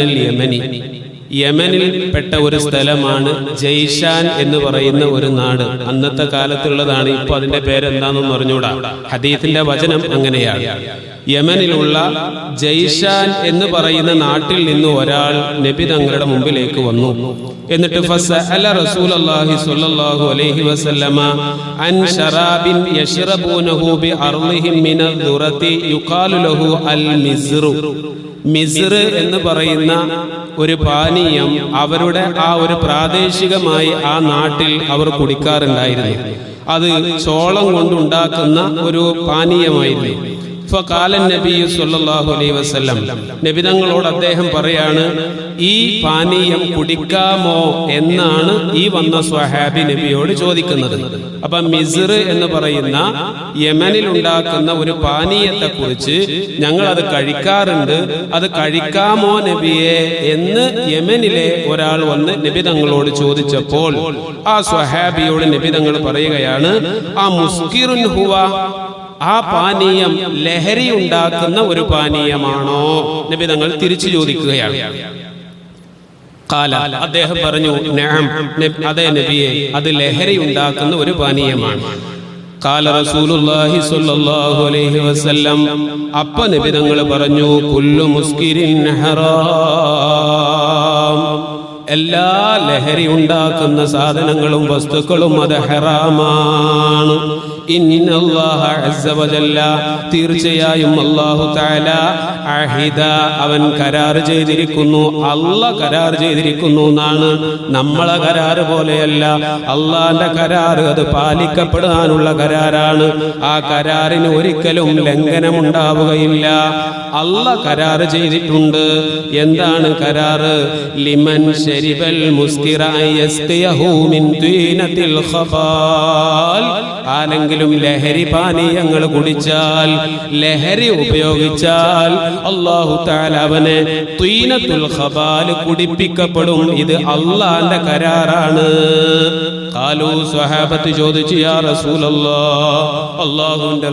യമനി. യമനിൽ പെട്ട ഒരു സ്ഥലമാണ് ജയ്ഷാൻ എന്ന് പറയുന്ന ഒരു നാട്. അന്നത്തെ കാലത്തുള്ളതാണ്. ഇപ്പൊ അതിന്റെ പേരെന്താണെന്ന് പറഞ്ഞുകൂടാ ഹദീത്തിന്റെ വചനം അങ്ങനെയാണ്. യമനിലുള്ള ജയ്ഷാൻ എന്ന് പറയുന്ന നാട്ടിൽ നിന്ന് ഒരാൾ നബി തങ്ങളുടെ മുമ്പിലേക്ക് വന്നു. എന്നിട്ട് അൻ മിസ്റു മിസ്ർ എന്ന് പറയുന്ന ഒരു പാനീയം അവരുടെ ആ ഒരു പ്രാദേശികമായി ആ നാട്ടിൽ അവർ കുടിക്കാറുണ്ടായിരുന്നു. അത് ചോളം കൊണ്ടുണ്ടാക്കുന്ന ഒരു പാനീയമായിരുന്നു. ഫഖാലൻ നബി സല്ലല്ലാഹു അലൈഹി വസല്ലം. നബി തങ്ങളോട് അദ്ദേഹം പറയാണ് ഈ പാനീയം കുടിക്കാമോ എന്നാണ് ഈ വന്ന സ്വഹാബി നബിയോട് ചോദിക്കുന്നത്. അപ്പൊ മിസ്ർ എന്ന് പറയുന്ന യമനിൽ ഉണ്ടാക്കുന്ന ഒരു പാനീയത്തെ കുറിച്ച് ഞങ്ങൾ അത് കഴിക്കാറുണ്ട്. അത് കഴിക്കാമോ നബിയെ എന്ന് യമനിലെ ഒരാൾ വന്ന് നബിതങ്ങളോട് ചോദിച്ചപ്പോൾ ആ സ്വഹാബിയോട് നബിതങ്ങൾ പറയുകയാണ് ആ മുസ്കിറുൻ ഹുവ ആ പാനീയം ലഹരി ഉണ്ടാക്കുന്ന ഒരു പാനീയമാണോ? നബി തങ്ങൾ തിരിച്ചു ചോദിക്കുകയാണ്. കാല അദ്ദേഹം പറഞ്ഞു അതെ നബിയെ അത് ലഹരി ഉണ്ടാക്കുന്ന ഒരു പാനീയമാണ്. കാല റസൂലുള്ളാഹി സ്വല്ലല്ലാഹു അലൈഹി വസല്ലം അപ്പ നബി തങ്ങൾ പറഞ്ഞു കുല്ലു മുസ്കിരിൻ ഹറാം. എല്ലാ ലഹരി ഉണ്ടാക്കുന്ന സാധനങ്ങളും വസ്തുക്കളും അത് ഹെറാമാണ്. തീർച്ചയായും അള്ളാഹു തആല അഹിദ അവൻ കരാർ ചെയ്തിരിക്കുന്നു. അല്ല കരാർ ചെയ്തിരിക്കുന്നു എന്നാണ് നമ്മളെ കരാറ് പോലെയല്ല. അള്ളാന്റെ കരാർ അത് പാലിക്കപ്പെടാനുള്ള കരാറാണ്. ആ കരാറിന് ഒരിക്കലും ലംഘനം ഉണ്ടാവുകയില്ല അല്ല കരാർ ചെയ്തിട്ടുണ്ട്. എന്താണ് കരാറ്? ലിമൻ ശരിബൽ മുസ്കിറായി ആരെങ്കിലും ലഹരി പാനീയങ്ങൾ കുടിച്ചാൽ ലഹരി ഉപയോഗിച്ചാൽ അള്ളാഹു താല അവനെ തീനത്തുൽ ഖബാൽ കുടിപ്പിക്കപ്പെടും. ഇത് അള്ളാന്റെ കരാറാണ്. കാലു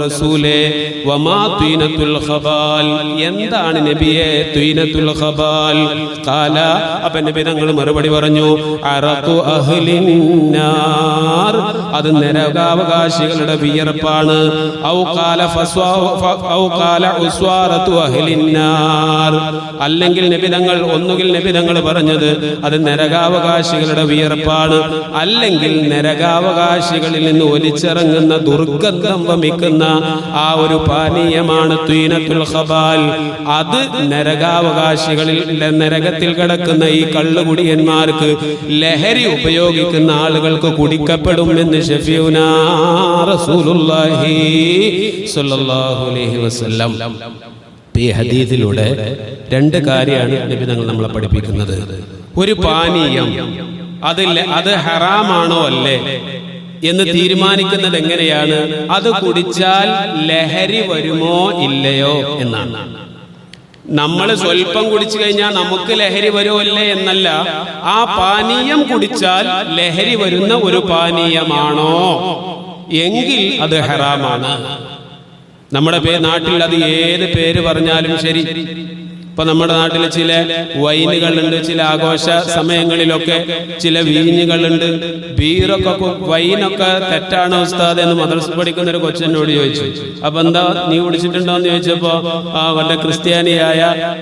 റസൂലേ വമാ ഖബാൽ? എന്താണ് നബിയെ ഖബാൽ? കാല അപ്പൊ നബി തങ്ങൾ മറുപടി പറഞ്ഞു അറഖു അഹ്ലിൻ നാർ അത് നരകാവകാശികളുടെ വിയർപ്പാണ്. ഉസ്വാറത്തു അഹ്ലിന്നാർ. അല്ലെങ്കിൽ നബി തങ്ങൾ ഒന്നുകിൽ നബി തങ്ങൾ പറഞ്ഞത് അത് നരകാവകാശികളുടെ വിയർപ്പാണ്. അല്ലെങ്കിൽ നരകാവകാശികളിൽ നിന്ന് ഒലിച്ചിറങ്ങുന്ന ദുർഗന്ധം വമിക്കുന്ന ആ ഒരു പാനീയമാണ് ഖബാൽ. അത് നരകാവകാശികളിൽ നരകത്തിൽ കിടക്കുന്ന ഈ കള്ളുകുടിയന്മാർക്ക് ലഹരി ഉപയോഗിക്കുന്ന ആളുകൾക്ക് കുടിക്കപ്പെടും എന്ന് ഈ രണ്ട് കാര്യമാണ് നബി നമ്മളെ പഠിപ്പിക്കുന്നത്. ഒരു പാനീയം അതില്ല അത് ഹറാമാണോ അല്ലേ? എന്ന് തീരുമാനിക്കുന്നത് എങ്ങനെയാണ്? അത് കുടിച്ചാൽ ലഹരി വരുമോ ഇല്ലയോ എന്നാണ്. നമ്മൾ സ്വല്പം കുടിച്ചു കഴിഞ്ഞാൽ നമുക്ക് ലഹരി വരുമല്ലേ എന്നല്ല ആ പാനീയം കുടിച്ചാൽ ലഹരി വരുന്ന ഒരു പാനീയമാണോ? എങ്കിൽ അത് ഹറാമാണ്. നമ്മുടെ പേ നാട്ടിൽ അത് ഏത് പേര് പറഞ്ഞാലും ശരി. ഇപ്പൊ നമ്മുടെ നാട്ടിൽ ചില വൈനുകളുണ്ട് ചില ആഘോഷ സമയങ്ങളിലൊക്കെ ചില വീഞ്ഞുകളുണ്ട്. ബീറൊക്കെ വൈനൊക്കെ തെറ്റാണ് ഉസ്താദ് എന്ന് മദ്രസ പഠിക്കുന്ന ഒരു കൊച്ചനോട് ചോദിച്ചു. അപ്പൊ എന്താ നീ കുടിച്ചിട്ടുണ്ടോ എന്ന് ചോദിച്ചപ്പോ ആ വല്ല ക്രിസ്ത്യാനിയായ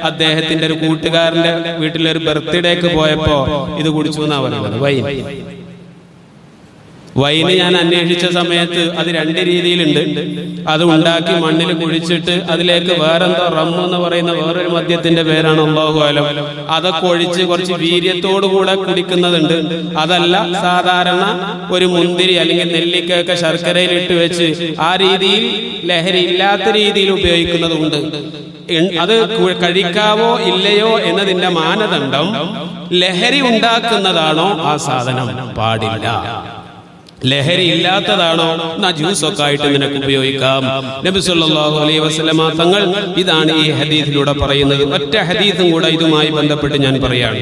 അദ്ദേഹത്തിന്റെ ഒരു കൂട്ടുകാരന്റെ വീട്ടിലൊരു ബർത്ത്ഡേക്ക് പോയപ്പോ ഇത് കുടിച്ചു എന്നാ പറയുന്നത് വൈൻ. വൈന് ഞാൻ അന്വേഷിച്ച സമയത്ത് അത് രണ്ട് രീതിയിലുണ്ട്. അത് ഉണ്ടാക്കി മണ്ണിൽ കുഴിച്ചിട്ട് അതിലേക്ക് വേറെന്തോ റമ്മു എന്ന് പറയുന്ന വേറൊരു മദ്യത്തിന്റെ പേരാണ് അള്ളാഹുലം അതൊക്കെ ഒഴിച്ച് കുറച്ച് വീര്യത്തോടുകൂടെ കുടിക്കുന്നതുണ്ട് അതല്ല സാധാരണ ഒരു മുന്തിരി അല്ലെങ്കിൽ നെല്ലിക്കയൊക്കെ ശർക്കരയിലിട്ട് വെച്ച് ആ രീതിയിൽ ലഹരി ഇല്ലാത്ത രീതിയിൽ ഉപയോഗിക്കുന്നതുണ്ട്. അത് കഴിക്കാവോ ഇല്ലയോ എന്നതിന്റെ മാനദണ്ഡം ലഹരി ഉണ്ടാക്കുന്നതാണോ ആ സാധനം പാടില്ല. ലഹരി ഇല്ലാത്തതാണോ എന്നാ ജ്യൂസൊക്കെ ആയിട്ട് നിനക്ക് ഉപയോഗിക്കാം. നബി സല്ലല്ലാഹു അലൈഹി വസല്ലമ തങ്ങൾ ഇതാണ് ഈ ഹദീസിലൂടെ പറയുന്നത്. ഒറ്റ ഹദീസും കൂടെ ഇതുമായി ബന്ധപ്പെട്ട് ഞാൻ പറയാണ്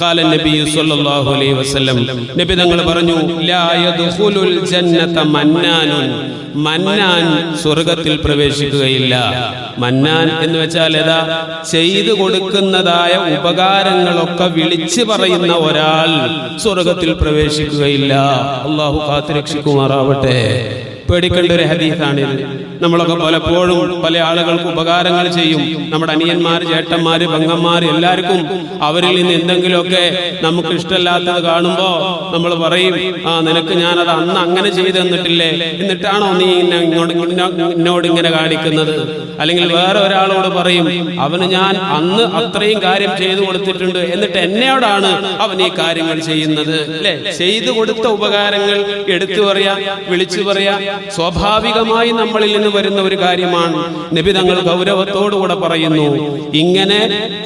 കാല നബി സല്ലല്ലാഹു അലൈഹി വസല്ലം നബി തങ്ങൾ പറഞ്ഞു ലാ ജന്നത മന്നാനുൻ. മന്നാൻ സ്വർഗത്തിൽ പ്രവേശിക്കുകയില്ല. മന്നാൻ എന്ന് വെച്ചാൽ ഏതാ? ചെയ്തു കൊടുക്കുന്നതായ ഉപകാരങ്ങളൊക്കെ വിളിച്ചു പറയുന്ന ഒരാൾ സ്വർഗത്തിൽ പ്രവേശിക്കുകയില്ല. അള്ളാഹു കാത്തുരക്ഷിക്കുമാറാവട്ടെ. പേടിക്കേണ്ട ഒരു ഹദീസാണിത്. നമ്മളൊക്കെ പലപ്പോഴും പല ആളുകൾക്ക് ഉപകാരങ്ങൾ ചെയ്യും. നമ്മുടെ അനിയന്മാർ ചേട്ടന്മാര് പെങ്ങന്മാർ എല്ലാവർക്കും അവരിൽ നിന്ന് എന്തെങ്കിലുമൊക്കെ നമുക്ക് ഇഷ്ടമല്ലാത്തത് കാണുമ്പോ നമ്മൾ പറയും ആ നിനക്ക് ഞാനത് അന്ന് അങ്ങനെ ചെയ്തു തന്നിട്ടില്ലേ? എന്നിട്ടാണോ നീ എന്നോട് ഇങ്ങനെ കാണിക്കുന്നത്? അല്ലെങ്കിൽ വേറെ ഒരാളോട് പറയും അവന് ഞാൻ അന്ന് അത്രയും കാര്യം ചെയ്തു കൊടുത്തിട്ടുണ്ട്. എന്നിട്ട് എന്നോടാണ് അവൻ ഈ കാര്യങ്ങൾ ചെയ്യുന്നത്? അല്ലെ? ചെയ്തു കൊടുത്ത ഉപകാരങ്ങൾ എടുത്തു പറയാ വിളിച്ചു പറയാ. സ്വാഭാവികമായി നമ്മളിൽ നിന്ന് വരുന്ന ഒരു കാര്യമാണ്. നബി തങ്ങൾ ഗൗരവത്തോടുകൂടെ പറയുന്നു ഇങ്ങനെ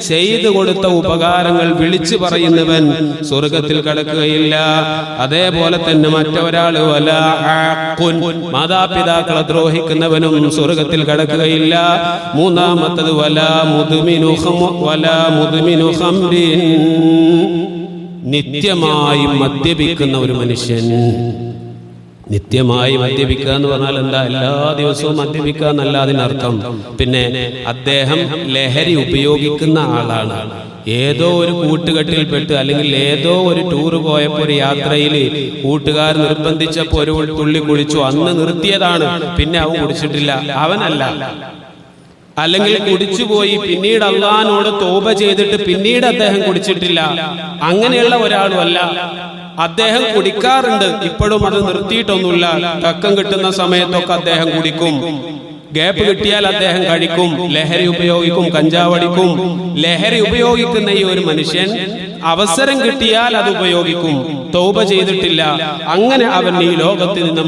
ചെയ്തു കൊടുത്ത ഉപകാരങ്ങൾ വിളിച്ചു പറയുന്നവൻ സ്വർഗത്തിൽ കടക്കുകയില്ല. അതേപോലെ തന്നെ മറ്റൊരാൾ വല മാതാപിതാക്കളെ ദ്രോഹിക്കുന്നവനും സ്വർഗത്തിൽ കടക്കുകയില്ല. മൂന്നാമത്തത് വല മുതുമിനു വല മുതുമിനു നിത്യമായി മദ്യപിക്കുന്ന ഒരു മനുഷ്യൻ. നിത്യമായി മദ്യപിക്കുക എന്ന് പറഞ്ഞാൽ എന്താ? എല്ലാ ദിവസവും മദ്യപിക്കുക എന്നല്ല അതിനർത്ഥം. പിന്നെ അദ്ദേഹം ലഹരി ഉപയോഗിക്കുന്ന ആളാണ്. ഏതോ ഒരു കൂട്ടുകെട്ടിൽപ്പെട്ട് അല്ലെങ്കിൽ ഏതോ ഒരു ടൂർ പോയപ്പോ ഒരു യാത്രയിൽ കൂട്ടുകാർ നിർബന്ധിച്ചപ്പോ ഒരു തുള്ളി കുടിച്ചു. അന്ന് നിർത്തിയതാണ്. പിന്നെ അവൻ കുടിച്ചിട്ടില്ല. അവനല്ല. അല്ലെങ്കിൽ കുടിച്ചുപോയി. പിന്നീട് അള്ളഹാനോട് തോപ ചെയ്തിട്ട് പിന്നീട് അദ്ദേഹം കുടിച്ചിട്ടില്ല. അങ്ങനെയുള്ള ഒരാളും അല്ല. അദ്ദേഹം കുടിക്കാറുണ്ട്. ഇപ്പോഴും അത് നിർത്തിയിട്ടൊന്നുമില്ല. തക്കം കിട്ടുന്ന സമയത്തൊക്കെ അദ്ദേഹം കുടിക്കും. ഗ്യാപ്പ് കിട്ടിയാൽ അദ്ദേഹം കഴിക്കും. ലഹരി ഉപയോഗിക്കും കഞ്ചാവടിക്കും. ലഹരി ഉപയോഗിക്കുന്ന ഈ ഒരു മനുഷ്യൻ അവസരം കിട്ടിയാൽ അത് ഉപയോഗിക്കും. തൗബ ചെയ്തിട്ടില്ല. അങ്ങനെ അവൻ ഈ ലോകത്തിൽ നിന്ന്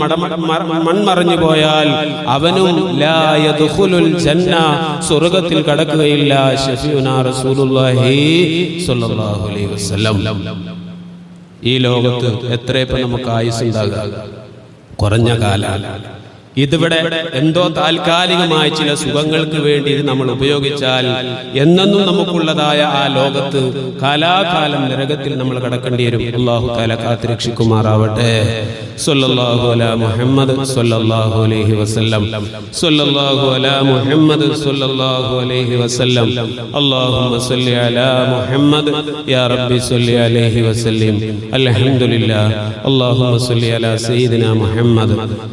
മൺമറഞ്ഞു പോയാൽ അവനും സ്വർഗത്തിൽ കടക്കുകയില്ല ഷഫീഉനാ റസൂലുള്ളാഹി സ്വല്ലല്ലാഹു അലൈഹി വസല്ലം ഈ ലോകത്ത് എത്ര ഇപ്പൊ നമുക്ക് ആയുസ് ഉണ്ടാകുക? കുറഞ്ഞ കാലം. ഇതിവിടെ എന്തോ താൽക്കാലികമായ ചില സുഖങ്ങൾക്ക് വേണ്ടി നമ്മൾ ഉപയോഗിച്ചാൽ എന്നെന്നും നമുക്കുള്ളതായ ആ ലോകത്ത് കാലാകാലം നരകത്തിൽ നമ്മൾ കടക്കേണ്ടി വരും. അള്ളാഹു കാല കാത്തിരക്ഷിക്കുമാറാവട്ടെ. സല്ലല്ലാഹു അലാ മുഹമ്മദ് സല്ലല്ലാഹു അലൈഹി വസല്ലം. സല്ലല്ലാഹു അലാ മുഹമ്മദ് സല്ലല്ലാഹു അലൈഹി വസല്ലം.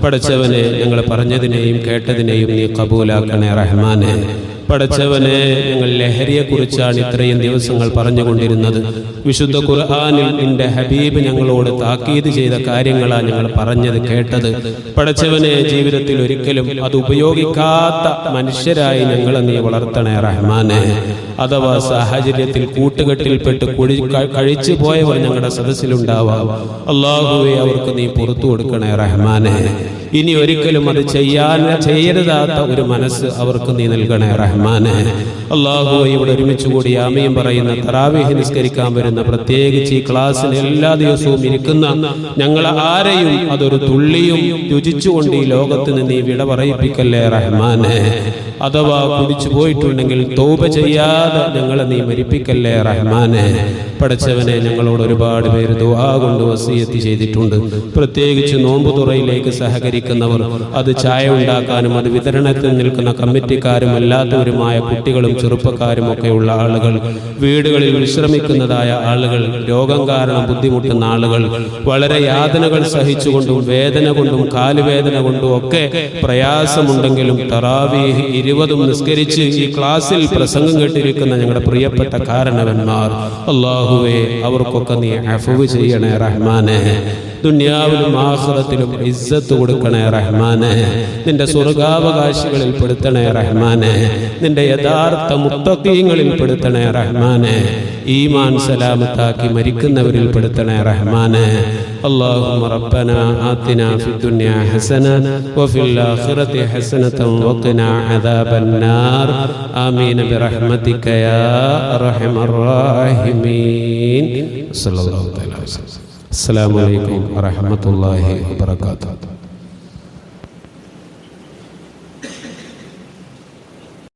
പടച്ചവനെ ഞങ്ങൾ പറഞ്ഞതിനെയും കേട്ടതിനെയും നീ കബൂലാക്കണേ റഹ്മാനെ. പടച്ചവനെ ഞങ്ങൾ ലഹരിയെ കുറിച്ചാണ് ഇത്രയും ദിവസങ്ങൾ പറഞ്ഞുകൊണ്ടിരുന്നത്. വിശുദ്ധ ഖുർആാനിൽ നിന്റെ ഹബീബ് ഞങ്ങളോട് താക്കീത് ചെയ്ത കാര്യങ്ങളാണ് ഞങ്ങൾ പറഞ്ഞത് കേട്ടത്. പടച്ചവനെ ജീവിതത്തിൽ ഒരിക്കലും അത് ഉപയോഗിക്കാത്ത മനുഷ്യരായി ഞങ്ങളെ നീ വളർത്തണേ റഹ്മാനെ. അഥവാ സാഹചര്യത്തിൽ കൂട്ടുകെട്ടിൽപ്പെട്ട് കുഴി കഴിച്ചു പോയവർ ഞങ്ങളുടെ സദസ്സിലുണ്ടാവാം. അള്ളാഹുവെ അവർക്ക് നീ പുറത്തു കൊടുക്കണേ റഹ്മാനെ. ഇനി ഒരിക്കലും അത് ചെയ്യാൻ ചെയ്യരുതാത്ത ഒരു മനസ്സ് അവർക്ക് നീ നൽകണേ റഹ്മാന്. അള്ളാഹു ഇവിടെ ഒരുമിച്ച് കൂടി ആമയും പറയുന്ന തറാവീഹ് നിസ്കരിക്കാൻ വരുന്ന പ്രത്യേകിച്ച് ഈ ക്ലാസ്സിൽ എല്ലാ ദിവസവും ഇരിക്കുന്ന ഞങ്ങൾ ആരെയും അതൊരു തുള്ളിയും രുചിച്ചുകൊണ്ട് ഈ ലോകത്ത് നിന്ന് നീ വിട പറയിപ്പിക്കല്ലേ റഹ്മാനെ. അഥവാ കുടിച്ചു പോയിട്ടുണ്ടെങ്കിൽ തോപ ചെയ്യാതെ ഞങ്ങളെ നീ മരിപ്പിക്കല്ലേ റഹ്മാനെ? പഠിച്ചവനെ ഞങ്ങളോട് ഒരുപാട് പേര് ദുആ കൊണ്ട് വസീയത്ത് ചെയ്തിട്ടുണ്ട്. പ്രത്യേകിച്ച് നോമ്പ് തുറയിലേക്ക് സഹകരിക്കുന്നവർ അത് ചായ ഉണ്ടാക്കാനും അത് വിതരണത്തിൽ നിൽക്കുന്ന കമ്മിറ്റിക്കാരും അല്ലാത്തവരുമായ കുട്ടികളും ചെറുപ്പക്കാരും ഒക്കെയുള്ള ആളുകൾ വീടുകളിൽ വിശ്രമിക്കുന്നതായ ആളുകൾ രോഗം കാരണം ബുദ്ധിമുട്ടുന്ന ആളുകൾ വളരെ യാതനകൾ സഹിച്ചുകൊണ്ടും വേദന കൊണ്ടും കാലുവേദന കൊണ്ടും ഒക്കെ പ്രയാസമുണ്ടെങ്കിലും തറാവീഹ് ഇരുപതും നിസ്കരിച്ച് ഈ ക്ലാസ്സിൽ പ്രസംഗം കേട്ടിരിക്കുന്ന ഞങ്ങളുടെ പ്രിയപ്പെട്ട കാരണവന്മാർ. അള്ളാഹുവെ അവർക്കൊക്കെ നീ അഫവ് ചെയ്യണേ റഹ്മാനെ. ദുന്യാവിലും ആഹ്റത്തിലും ഇസ്സത്ത് കൊടുക്കണേ റഹ്മാനെ. നിന്റെ സ്വർഗാവകാശികളിൽ പെടുത്തണേ റഹ്മാനെ. നിന്റെ യഥാർത്ഥ മുത്തക്കീങ്ങളിൽ പെടുത്തണേ റഹ്മാനെ. ഈമാൻ സലാമത്താക്കി മരിക്കുന്നവരിൽ പെടുത്തണേ റഹ്മാനെ. اللهم ربنا آتنا في الدنيا حسنة وفي الآخرة حسنة وقنا عذاب النار. آمين برحمتك يا أرحم الراحمين. صلى الله عليه وسلم. السلام عليكم ورحمة الله وبركاته.